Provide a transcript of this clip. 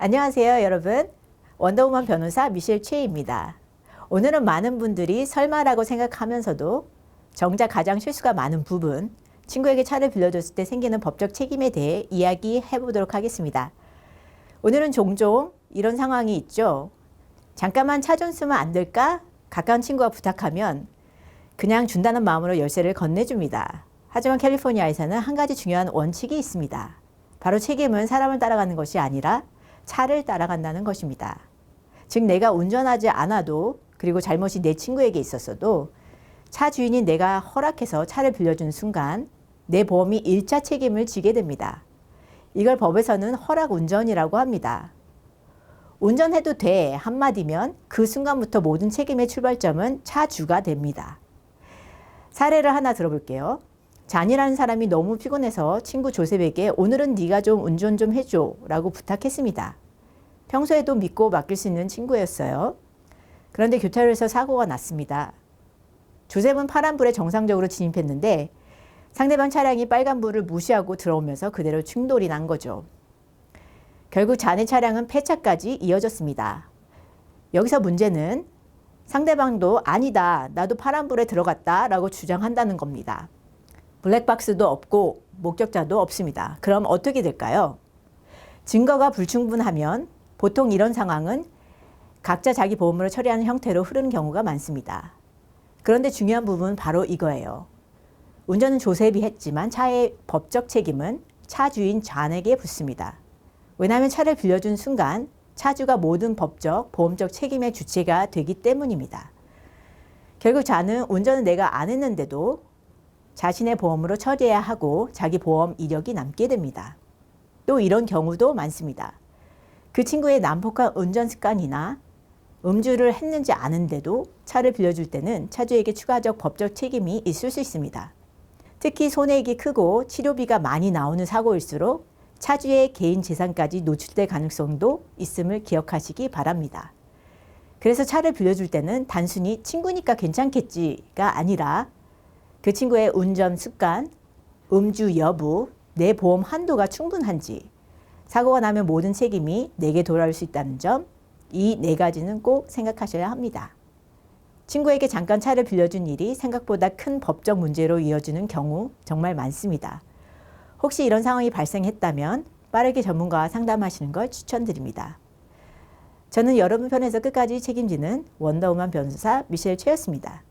안녕하세요, 여러분. 원더우먼 변호사 미셸 최입니다. 오늘은 많은 분들이 설마라고 생각하면서도 정작 가장 실수가 많은 부분, 친구에게 차를 빌려줬을 때 생기는 법적 책임에 대해 이야기해 보도록 하겠습니다. 오늘은 종종 이런 상황이 있죠. 잠깐만 차 좀 쓰면 안 될까? 가까운 친구가 부탁하면 그냥 준다는 마음으로 열쇠를 건네줍니다. 하지만 캘리포니아에서는 한 가지 중요한 원칙이 있습니다. 바로 책임은 사람을 따라가는 것이 아니라 차를 따라간다는 것입니다. 즉, 내가 운전하지 않아도 그리고 잘못이 내 친구에게 있었어도 차 주인이 내가 허락해서 차를 빌려준 순간 내 보험이 일차 책임을 지게 됩니다. 이걸 법에서는 허락 운전이라고 합니다. 운전해도 돼 한마디면 그 순간부터 모든 책임의 출발점은 차주가 됩니다. 사례를 하나 들어볼게요. 잔이라는 사람이 너무 피곤해서 친구 조셉에게 오늘은 네가 좀 운전 좀 해줘 라고 부탁했습니다. 평소에도 믿고 맡길 수 있는 친구였어요. 그런데 교차로에서 사고가 났습니다. 조셉은 파란불에 정상적으로 진입했는데 상대방 차량이 빨간불을 무시하고 들어오면서 그대로 충돌이 난 거죠. 결국 잔의 차량은 폐차까지 이어졌습니다. 여기서 문제는 상대방도 아니다. 나도 파란불에 들어갔다. 라고 주장한다는 겁니다. 블랙박스도 없고 목격자도 없습니다. 그럼 어떻게 될까요? 증거가 불충분하면 보통 이런 상황은 각자 자기 보험으로 처리하는 형태로 흐르는 경우가 많습니다. 그런데 중요한 부분은 바로 이거예요. 운전은 조셉이 했지만 차의 법적 책임은 차 주인 잔에게 붙습니다. 왜냐하면 차를 빌려준 순간 차주가 모든 법적, 보험적 책임의 주체가 되기 때문입니다. 결국 잔은 운전은 내가 안 했는데도 자신의 보험으로 처리해야 하고 자기 보험 이력이 남게 됩니다. 또 이런 경우도 많습니다. 그 친구의 난폭한 운전 습관이나 음주를 했는지 아는데도 차를 빌려줄 때는 차주에게 추가적 법적 책임이 있을 수 있습니다. 특히 손해액이 크고 치료비가 많이 나오는 사고일수록 차주의 개인 재산까지 노출될 가능성도 있음을 기억하시기 바랍니다. 그래서 차를 빌려줄 때는 단순히 친구니까 괜찮겠지가 아니라 그 친구의 운전 습관, 음주 여부, 내 보험 한도가 충분한지, 사고가 나면 모든 책임이 내게 돌아올 수 있다는 점, 이 네 가지는 꼭 생각하셔야 합니다. 친구에게 잠깐 차를 빌려준 일이 생각보다 큰 법적 문제로 이어지는 경우 정말 많습니다. 혹시 이런 상황이 발생했다면 빠르게 전문가와 상담하시는 걸 추천드립니다. 저는 여러분 편에서 끝까지 책임지는 원더우먼 변호사 미셸 최였습니다.